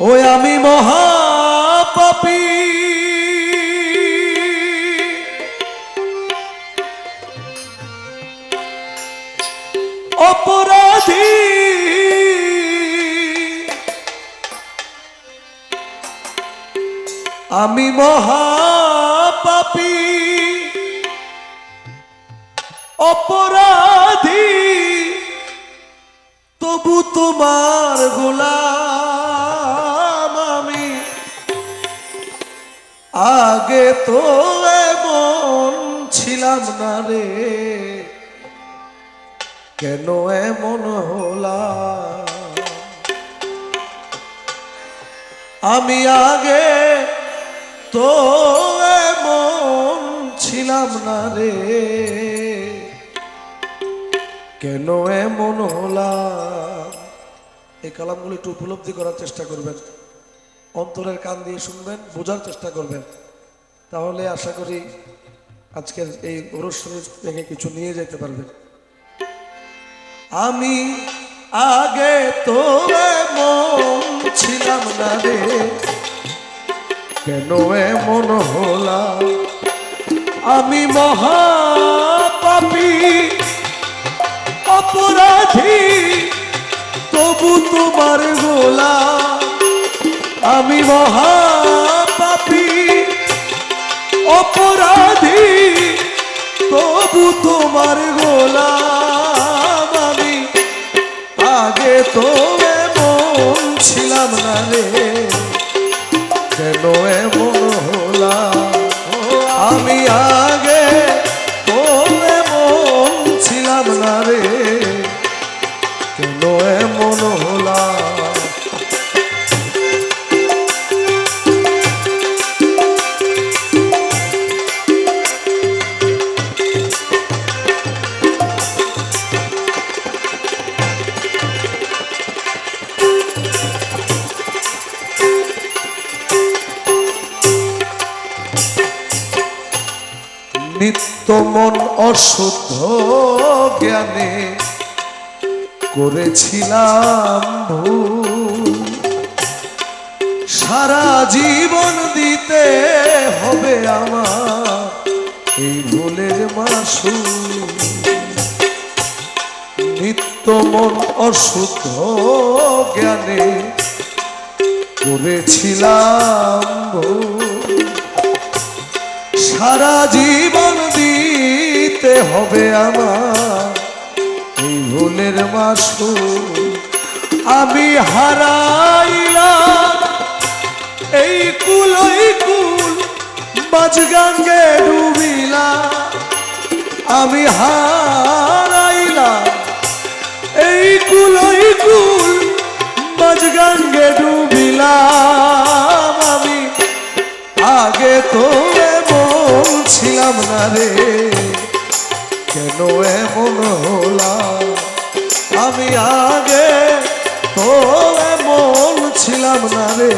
ওই আমি মহাপাপী। অপরাধী। আমি মহাপাপী। অপরাধী। তবু তোমার গোলাম আগে তো এমন ছিলাম না রে। কেন এমন হলাম? আমি আগে তো এমন ছিলাম না রে। কেন এমন হলাম? এই কালামগুলো একটু উপলব্ধি করার চেষ্টা করবেন। অন্তরের কান দিয়ে শুনবেন, বোঝার চেষ্টা করবেন। তাহলে আশা করি আজকের এই অনুষ্ঠানের থেকে কিছু নিয়ে যেতে পারবেন। আমি আগে তো এমন ছিলাম না রে। কেন এমন হলাম? আমি মহাপাপী, অপরাধী, তবু তোমার গোলা আমি মহাপাপী অপরাধী, তবু তোমার গোলাম আমি। আগে তো এমন ছিলাম না রে কেন এমন হলাম। আমি আগে তো এমন ছিলাম না রে কেন এমন হলাম নিত্য মন অশুদ্ধ জ্ঞানে করেছিলাম সারা জীবন দিতে হবে আমার এই ভুলের মাসু নিত্য মন অশুদ্ধ জ্ঞানে করেছিলাম সারা জীবন দিতে হবে আমার এই ভুলের মাসু আমি হারাইলাম। এই কুল, ওই কুল বাজগাঙ্গে ডুবিলা আমি হারাইলাম। এই কুল, ওই কুল বাজগাঙ্গে ডুবিলাম। আমি আগে তো বলছিলাম ছিলাম না রে। কেন এমন হলাম আমি আগে তো এমন ছিলাম না রে।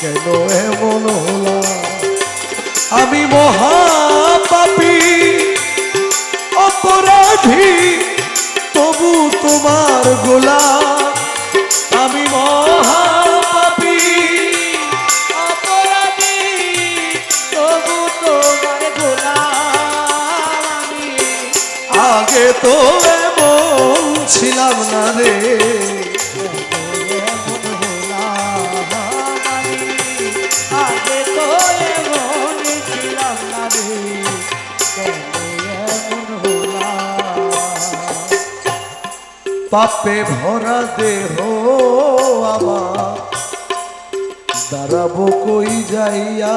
কেন এমন হলাম আমি মহাপাপী, অপরাধী, তবু তোমার গোলাম আমি মহাপাপী তো এমন ছিলাম না রে। পাপে ভরা দেহ আমার দাঁড়াবো কই যাইয়া?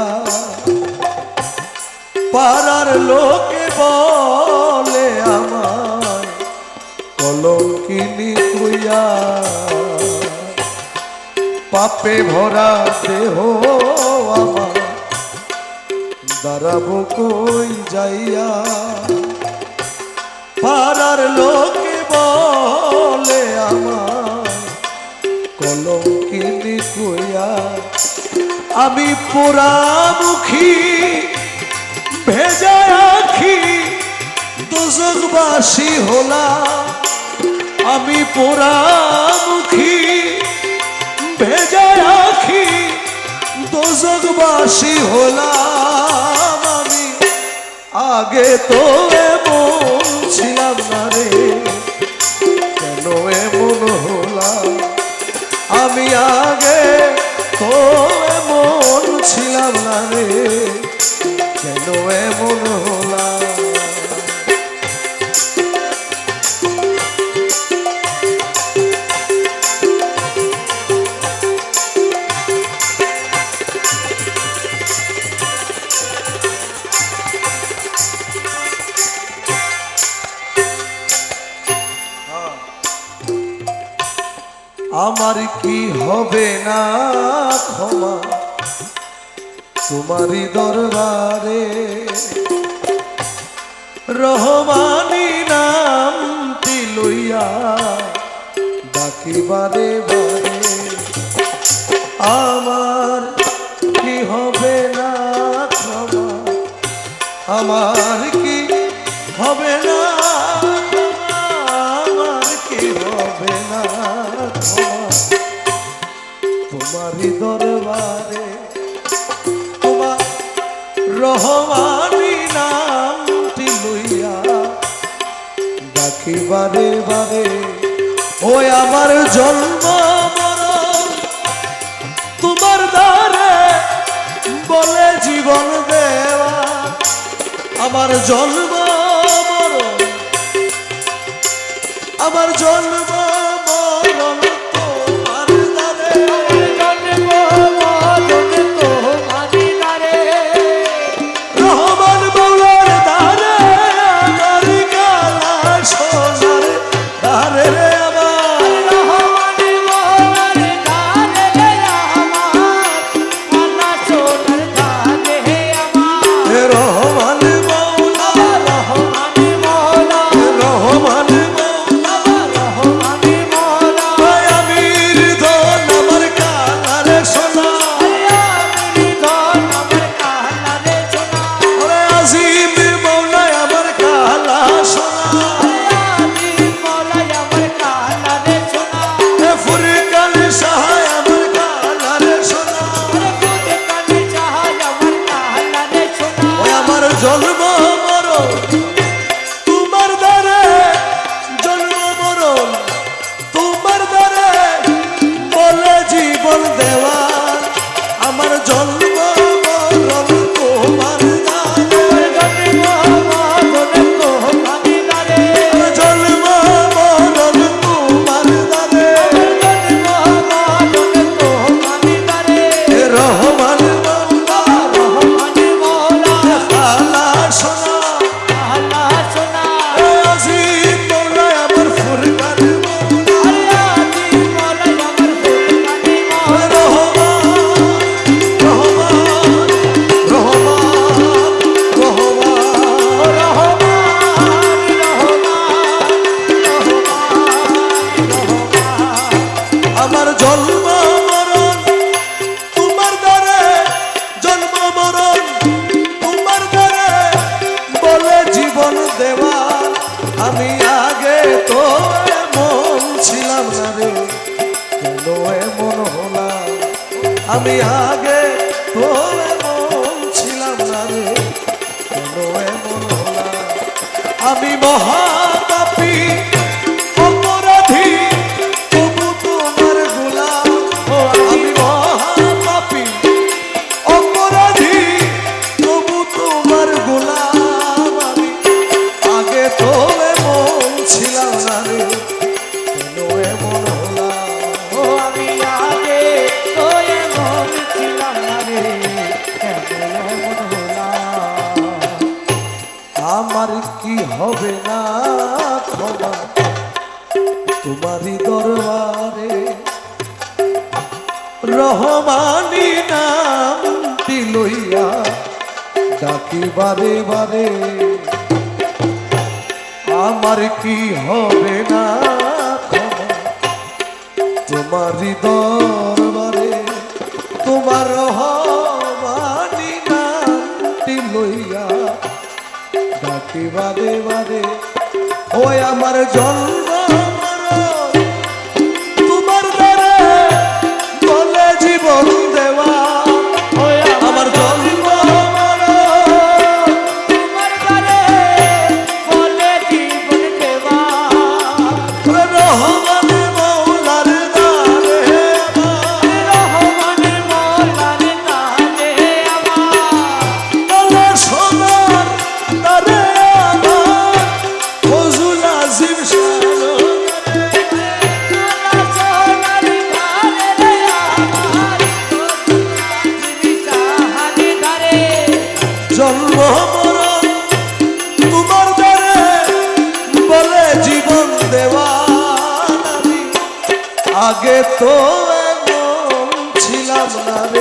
পাড়ার লোকে বলে আমার, কলঙ্কিনি কইয়া পাপে ভরা দেহ আমার, দাঁড়াবো কই যাইয়া। পাড়ার লোকে বলে আমার, কলঙ্কিনি কইয়া আমি পোড়ামুখী দোজকবাসী হলাম। আমি পোড়ামুখী ভেজে রাখি। দোজকবাসী হলাম আমি। আগে তো এমন ছিলাম না রে, কেন এমন হলাম? আমি আগে তো এমন ছিলাম না রে, কেন এমন হলাম? আমার কি হবে না ক্ষমা? তোমারই দরবারে রহমানি নামটি লইয়া ডাকি বারে, আমার কি হবে না ক্ষমা? আমার কি হবে না? আমার কি হবে না? তোমারই দরবারে। তোমার রহমানি নামটি লইয়া বারে ওই আমার জন্ম তোমার দ্বারে বলে জীবন দেওয়া, আমার জন্ম আমার জন্ম আমার আমি আগে তো এমন ছিলাম না রে, কেন এমন হলাম? আমি আগে তো এমন ছিলাম না রে, কেন এমন হলাম? আমি মহাপাপী আমার কি হবে না ক্ষমা? তোমারই দরবারে রহমানি নামটি লইয়া ডাকি বারে। বারে আমার কি হবে না তোমারই দরবারে তোমার রহমানি ডাকি বাদে বাদে ওই আমার জন্ম।